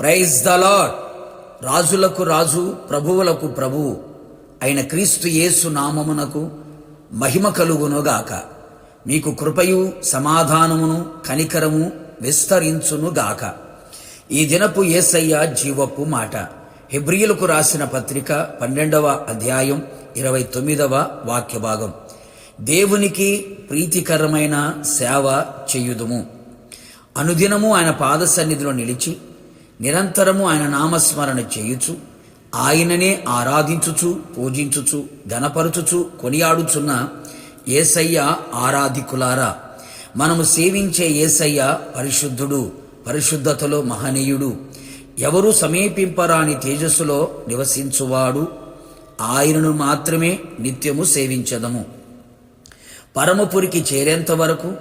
Praise the lord రాజులకు రాజు ప్రభువులకు ప్రభువు అయిన క్రీస్తు యేసు నామమునకు మహిమ కలుగునుగాక. మీకు కృపయు సమాధానమును కనికరము విస్తరించునుగాక. ఈ దినపు యేసయ్య జీవపు మాట. హెబ్రియులకు రాసిన పత్రిక పన్నెండవ అధ్యాయం ఇరవై తొమ్మిదవ వాక్య భాగం దేవునికి ప్రీతికరమైన సేవ చేయుదుము. అనుదినము ఆయన పాద సన్నిధిలో నిలిచి నిరంతరము ఆయన నామస్మరణ చేయుచు ఆయననే ఆరాధించుచు పూజించుచు ధనపరుచుచు కొనియాడుచున్న ఏసయ్య ఆరాధికులారా. మనము సేవించే ఏసయ్య పరిశుద్ధుడు పరిశుద్ధతలో మహనీయుడు. ఎవరు సమీపింపరాని తేజస్సులో నివసించువాడు ఆయనను మాత్రమే నిత్యము సేవించదము. పరమపురికి చేరేంత వరకు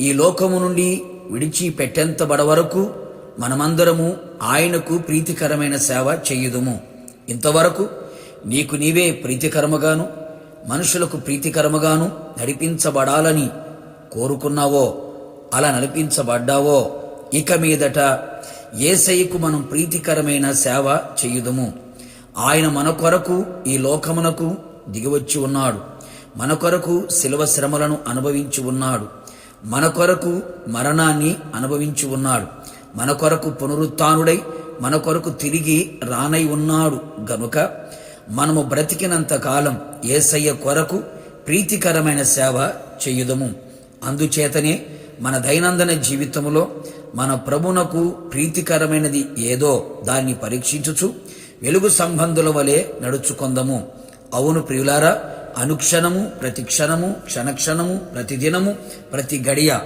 ఈ లోకము నుండి విడిచిపెట్టేంతబడ వరకు మనమందరము ఆయనకు ప్రీతికరమైన సేవ చేయుదుము. ఇంతవరకు నీకు నీవే ప్రీతికరముగాను మనుషులకు ప్రీతికరముగాను నడిపించబడాలని కోరుకున్నావో అలా నడిపించబడ్డావో ఇక మీదట ఏసయ్యకు మనం ప్రీతికరమైన సేవ చేయుదుము. ఆయన మన కొరకు ఈ లోకమునకు దిగివచ్చి ఉన్నాడు. మన కొరకు శిలువ శ్రమలను అనుభవించి ఉన్నాడు. మన కొరకు మరణాన్ని అనుభవించి ఉన్నాడు. మన కొరకు పునరుత్డై మన కొరకు తిరిగి రానై ఉన్నాడు. గనుక మనము బ్రతికినంత కాలం ఏసయ్య కొరకు ప్రీతికరమైన సేవ చేయుదము. అందుచేతనే మన దైనందిన జీవితంలో మన ప్రభునకు ప్రీతికరమైనది ఏదో దాన్ని పరీక్షించుచు వెలుగు సంబంధుల వలె నడుచుకొందము. అవును ప్రియులారా అనుక్షణము ప్రతి క్షణము క్షణక్షణము ప్రతిదినము ప్రతి గడియ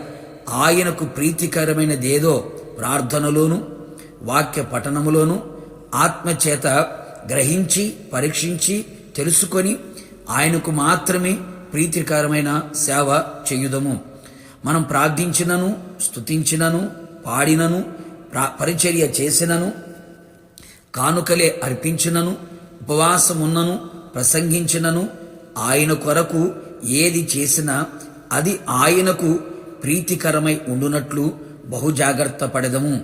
ఆయనకు ప్రీతికరమైనదేదో ప్రార్థనలోను వాక్య పఠనములోను ఆత్మచేత గ్రహించి పరీక్షించి తెలుసుకొని ఆయనకు మాత్రమే ప్రీతికరమైన సేవ చేయుదము. మనం ప్రార్థించినను స్తుతించినను పాడినను ప్రా- పరిచర్య చేసినను కానుకలే అర్పించినను ఉపవాసమున్నను ప్రసంగించినను ఆయన కొరకు ఏది చేసినా అది ఆయనకు ప్రీతికరమై ఉండునట్లు బహుజాగ్రత్త పడదము.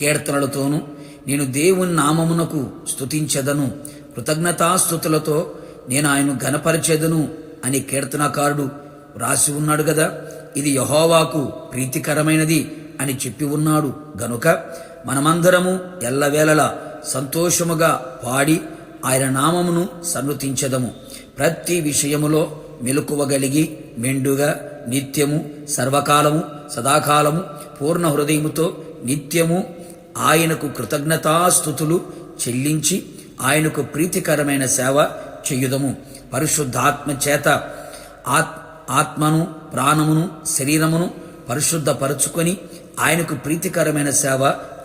కీర్తనలతోను కీర్తనలతోనూ నేను దేవుని నామమునకు స్థుతించదను కృతజ్ఞతాస్థుతులతో నేను ఆయన ఘనపరచెదను అని కీర్తనకారుడు వ్రాసి ఉన్నాడు కదా ఇది యహోవాకు ప్రీతికరమైనది అని చెప్పి ఉన్నాడు. గనుక మనమందరము ఎల్లవేళలా సంతోషముగా పాడి ఆయన నామమును సన్నతించదము. ప్రతి విషయములో మెలకువగలిగి మెండుగా నిత్యము సర్వకాలము సదాకాలము పూర్ణ హృదయముతో నిత్యము ఆయనకు కృతజ్ఞతాస్థుతులు చెల్లించి ఆయనకు ప్రీతికరమైన సేవ చేయుదము. పరిశుద్ధాత్మ చేత ఆత్ ఆత్మను ప్రాణమును శరీరమును పరిశుద్ధపరుచుకొని ఆయనకు ప్రీతికరమైన సేవ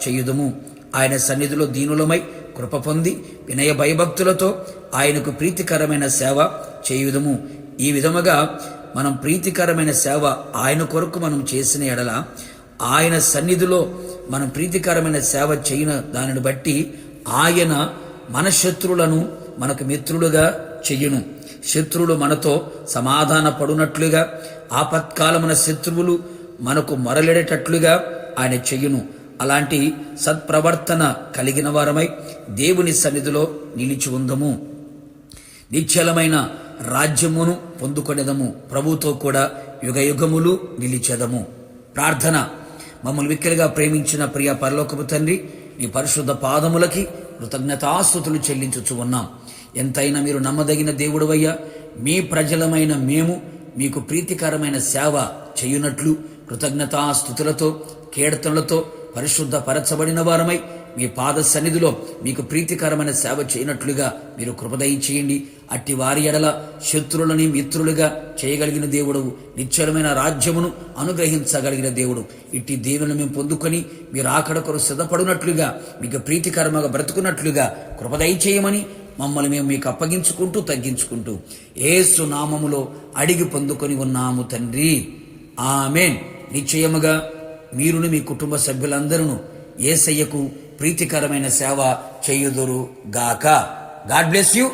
చేయుదము. ఆయన సన్నిధిలో దీనులమై కృప పొంది వినయ భయభక్తులతో ఆయనకు ప్రీతికరమైన సేవ చేయుదము. ఈ విధముగా మనం ప్రీతికరమైన సేవ ఆయన కొరకు మనం చేసిన ఎడల ఆయన సన్నిధిలో మనం ప్రీతికరమైన సేవ చేయన దానిని బట్టి ఆయన మన శత్రువులను మనకు మిత్రులుగా చెయ్యును శత్రువులు మనతో సమాధాన పడునట్లుగా ఆపత్కాలమున శత్రువులు మనకు మొరలెడేటట్లుగా ఆయన చెయ్యును అలాంటి సత్ప్రవర్తన కలిగిన వారమై దేవుని సన్నిధిలో నిలిచి ఉందము. నిశ్చలమైన రాజ్యమును పొందుకొనేదము. ప్రభుతో కూడా యుగ యుగములు నిలిచెదము. ప్రార్థన. మమ్మల్ని విక్కలుగా ప్రేమించిన ప్రియ పరలోకపు తండ్రి నీ పరిశుద్ధ పాదములకి కృతజ్ఞతాస్థుతులు చెల్లించుచు ఉన్నాం. ఎంతైనా మీరు నమ్మదగిన దేవుడువయ్యా మీ ప్రజలమైన మేము మీకు ప్రీతికరమైన సేవ చేయునట్లు కృతజ్ఞతాస్థుతులతో కీర్తనలతో పరిశుద్ధ పరచబడిన వారమై మీ పాద సన్నిధిలో మీకు ప్రీతికరమైన సేవ చేయనట్లుగా మీరు కృపదయ చేయండి. అట్టి వారి ఎడల శత్రులని మిత్రులుగా చేయగలిగిన దేవుడు నిశ్చలమైన రాజ్యమును అనుగ్రహించగలిగిన దేవుడు. ఇట్టి దేవుని మేము పొందుకొని మీరు ఆకడ సిద్ధపడినట్లుగా మీకు ప్రీతికరమగా బ్రతుకున్నట్లుగా కృపదయ చేయమని మమ్మల్ని మేము మీకు అప్పగించుకుంటూ తగ్గించుకుంటూ ఏసు నామములో అడిగి పొందుకొని ఉన్నాము తండ్రి. ఆమెన్. నిశ్చయముగా మీరును మీ కుటుంబ సభ్యులందరూ ఏసయ్యకు ప్రీతికరమైన సేవ చేయుదురు గాక గాడ్ బ్లెస్ యూ.